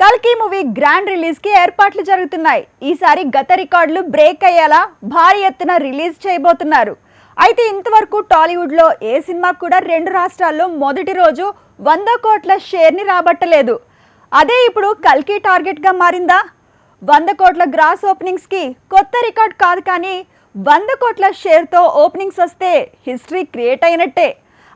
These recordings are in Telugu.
కల్కి మూవీ గ్రాండ్ రిలీజ్కి ఏర్పాట్లు జరుగుతున్నాయి. ఈసారి గత రికార్డులు బ్రేక్ అయ్యేలా భారీ ఎత్తున రిలీజ్ చేయబోతున్నారు. అయితే ఇంతవరకు టాలీవుడ్లో ఏ సినిమా కూడా రెండు రాష్ట్రాల్లో మొదటి రోజు వంద కోట్ల షేర్ని రాబట్టలేదు. అదే ఇప్పుడు కల్కి టార్గెట్గా మారిందా? వంద కోట్ల గ్రాస్ ఓపెనింగ్స్కి కొత్త రికార్డ్ కాదు కానీ వంద కోట్ల షేర్తో ఓపెనింగ్స్ వస్తే హిస్టరీ క్రియేట్ అయినట్టే.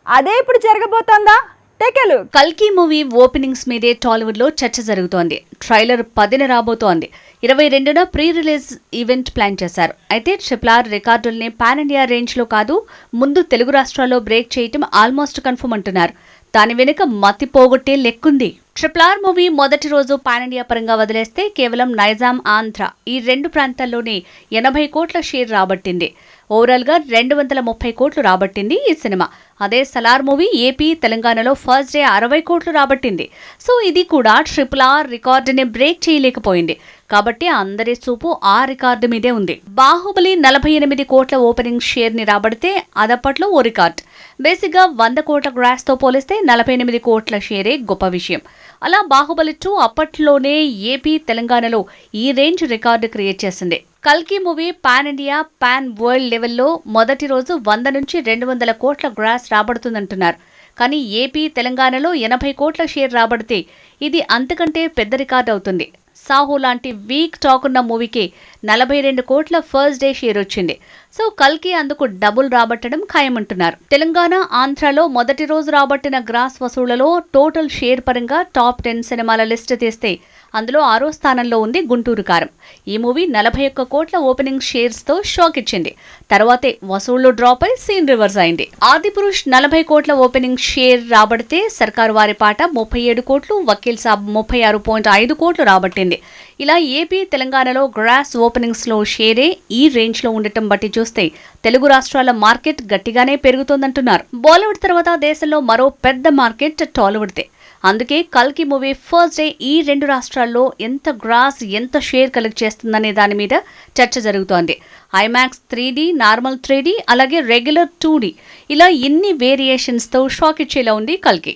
అదే ఇప్పుడు జరగబోతోందా? టెకెలు కల్కి మూవీ ఓపెనింగ్స్ మీదే టాలీవుడ్లో చర్చ జరుగుతోంది. ట్రైలర్ పదిన రాబోతోంది. ఇరవై రెండున ప్రీ రిలీజ్ ఈవెంట్ ప్లాన్ చేశారు. అయితే ట్రిపుల్ ఆర్ రికార్డుల్ని పాన్ ఇండియా రేంజ్లో కాదు ముందు తెలుగు రాష్ట్రాల్లో బ్రేక్ చేయటం ఆల్మోస్ట్ కన్ఫర్మ్ అంటున్నారు. దాని వెనుక మతి పోగొట్టే లెక్కుంది. ట్రిపుల్ ఆర్ మూవీ మొదటి రోజు పానిండియా పరంగా వదిలేస్తే కేవలం నైజాం ఆంధ్ర. ఈ రెండు ప్రాంతాల్లోనే ఎనభై కోట్ల షేర్ రాబట్టింది. ఓవరాల్గా రెండు వందల ముప్పై కోట్లు రాబట్టింది ఈ సినిమా. అదే సలార్ మూవీ ఏపీ తెలంగాణలో ఫస్ట్ డే అరవై కోట్లు రాబట్టింది. సో ఇది కూడా ట్రిపుల్ ఆర్ రికార్డుని బ్రేక్ చేయలేకపోయింది. కాబట్టి అందరి చూపు ఆ రికార్డు మీదే ఉంది. బాహుబలి నలభై ఎనిమిది కోట్ల ఓపెనింగ్ షేర్ని రాబడితే అదప్పట్లో ఓ రికార్డ్. బేసిక్గా వంద కోట్ల గ్రాస్తో పోలిస్తే నలభై ఎనిమిది కోట్ల షేరే గొప్ప విషయం. అలా బాహుబలి టూ అప్పట్లోనే ఏపీ తెలంగాణలో ఈ రేంజ్ రికార్డు క్రియేట్ చేసింది. కల్కి movie pan India pan world లెవెల్లో మొదటి రోజు వంద నుంచి రెండు వందల కోట్ల గ్రాస్ రాబడుతుందంటున్నారు. కానీ ఏపీ తెలంగాణలో ఎనభై కోట్ల షేర్ రాబడితే ఇది అంతకంటే పెద్ద రికార్డ్ అవుతుంది. సాహో లాంటి వీక్ టాక్ ఉన్న మూవీకి నలభై రెండు కోట్ల ఫస్ట్ డే షేర్ వచ్చింది. సో కల్కి అందుకు డబుల్ రాబట్టడం ఖాయమంటున్నారు. తెలంగాణ ఆంధ్రాలో మొదటి రోజు రాబట్టిన గ్రాస్ వసూళ్ళలో టోటల్ షేర్ పరంగా టాప్ టెన్ సినిమాల లిస్ట్ తీస్తే అందులో ఆరో స్థానంలో ఉంది గుంటూరు కారం. ఈ మూవీ నలభై ఒక్క కోట్ల ఓపెనింగ్ షేర్స్తో షాక్ ఇచ్చింది. తర్వాతే వసూళ్ళు డ్రాప్ అయి సీన్ రివర్స్ అయింది. ఆదిపురుష్ నలభై కోట్ల ఓపెనింగ్ షేర్ రాబడితే సర్కారు వారి పాట ముప్పై ఏడు కోట్లు వకీల్ సాబ్ ముప్పై ఆరు పాయింట్ ఐదు కోట్లు రాబట్టింది. ఇలా ఏపీ తెలంగాణలో గ్రాస్ ఓపెనింగ్స్లో షేరే ఈ రేంజ్లో ఉండటం బట్టి చూస్తే తెలుగు రాష్ట్రాల మార్కెట్ గట్టిగానే పెరుగుతోందంటున్నారు. బాలీవుడ్ తర్వాత దేశంలో మరో పెద్ద మార్కెట్ టాలీవుడ్దే. అందుకే కల్కి మూవీ ఫస్ట్ డే ఈ రెండు రాష్ట్రాల్లో ఎంత గ్రాస్ ఎంత షేర్ కలెక్ట్ చేస్తుందనే దాని మీద చర్చ జరుగుతోంది. IMAX three D normal three D అలాగే రెగ్యులర్ టూ డీ. ఇలా ఎన్ని వేరియేషన్స్తో షాక్ ఇచ్చేలా ఉంది కల్కి.